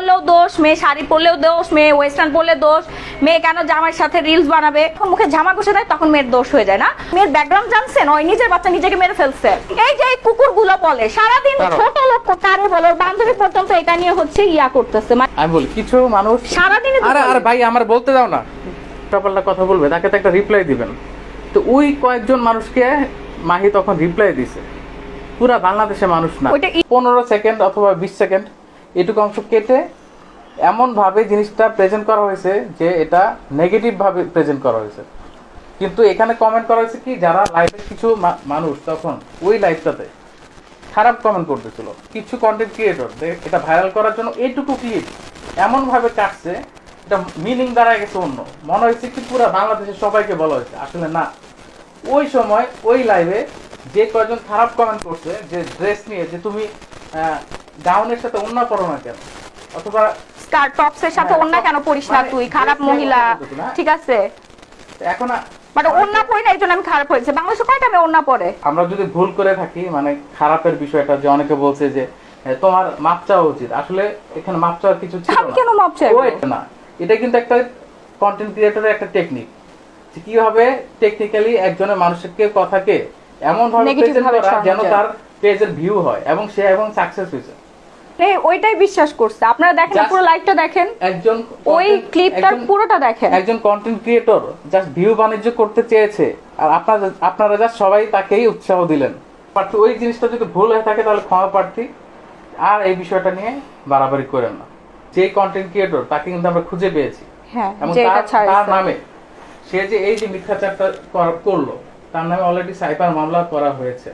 পরলেও দোষ মেয়ে শাড়ি পরলেও দোষ মেয়ে ওয়েস্টার্ন পরলে দোষ মেয়ে কেন জামাইয়ের সাথে রিলস বানাবে? তখন মুখে জামা ঘষে দেয় তখন মেয়ের দোষ হয়ে যায় না? মেয়ের ব্যাকগ্রাউন্ড জানছেন? ওই নিজের বাচ্চা নিজেকে মেরে ফেলছে। এই যে এই কুকুরগুলো বলে সারাদিন? ছোট লোক কারে বলে? বান্ধবী পর্যন্ত এটা নিয়ে হচ্ছে ইয়া করতেছে। মানে আমি বলি কিছু মানুষ সারাদিনই তো আরে আরে ভাই আমার বলতে দাও না। পাল্টা কথা বলবে তাকে তো একটা রিপ্লাই দিবেন। তো ওই কয়েকজন মানুষকে মাহি তখন রিপ্লাই দিছে। পুরা বাংলাদেশে মানুষ না। ওইটা পনেরো সেকেন্ড অথবা বিশ সেকেন্ড এটুকু অংশ কেটে এমন ভাবে জিনিসটা প্রেজেন্ট করা হয়েছে যে এটা নেগেটিভ ভাবে প্রেজেন্ট করা হয়েছে। কিন্তু এখানে কমেন্ট করা হয়েছে কি, যারা লাইভে কিছু মানুষ তখন ওই লাইভটাতে খারাপ কমেন্ট করতেছিল। কিছু কন্টেন্ট ক্রিয়েটর এটা ভাইরাল করার জন্য এইটুকু ক্লিপ এমন ভাবে কাটছে, এটা মিনিং দাঁড়ায় গেছে অন্য। মনে হয়েছে কি পুরো বাংলাদেশের সবাইকে বলা হয়েছে। আসলে না। ওই সময় ওই লাইভে যে কয়জন খারাপ কমেন্ট করছে, যে ড্রেস নিয়ে, যে তুমি গাউনের সাথে অন্য পড়ো না কেন অথবা স্কার্ট টপসের সাথে হ্যাঁ, অন্য কেন পরিস না মানে তুই খারাপ মহিলা? ঠিক আছে এখন মানে অন্য পরি না এই জন্য আমি খারাপ হয়েছে বাংলাদেশে কয়টা মেয়ে অন্য পরে আমরা যদি ভুল করে থাকি মানে খারাপের বিষয়টা যে অনেকে বলছে যে তোমার মাপ চাওয়া উচিত আসলে এখানে মাপ চাওয়ার কিছু ছিল না। কেন মাপ এটা না এটা কিন্তু একটা কন্টেন্ট ক্রিয়েটরের একটা টেকনিক যে কীভাবে টেকনিক্যালি একজনের মানুষকে কথাকে এমন ভাবে প্রেজেন্ট করা যেন। তার পেজের ভিউ হয় এবং সে এবং সাকসেস হয়েছে ওইটাই বিশ্বাস করছে। আপনারা দেখেন পুরো লাইভটা দেখেন। একজন ওই ক্লিপটার পুরোটা দেখেন। একজন কন্টেন্ট ক্রিয়েটর জাস্ট ভিউ বাণিজ্য করতে চেয়েছে। আর আপনারা আপনারা জাস্ট সবাই তাকেই উৎসাহ দিলেন। ওই জিনিসটা যদি ভুল হয়ে থাকে তাহলে ক্ষমা প্রার্থী। আর এই বিষয়টা নিয়ে বাড়াবাড়ি করেন না। যে কন্টেন্ট ক্রিয়েটর তাকে কিন্তু আমরা খুঁজে পেয়েছি। হ্যাঁ এবং তার নামে সে যে এই যে মিথ্যাচারটা করল তার নামে অলরেডি সাইবার মামলা করা হয়েছে।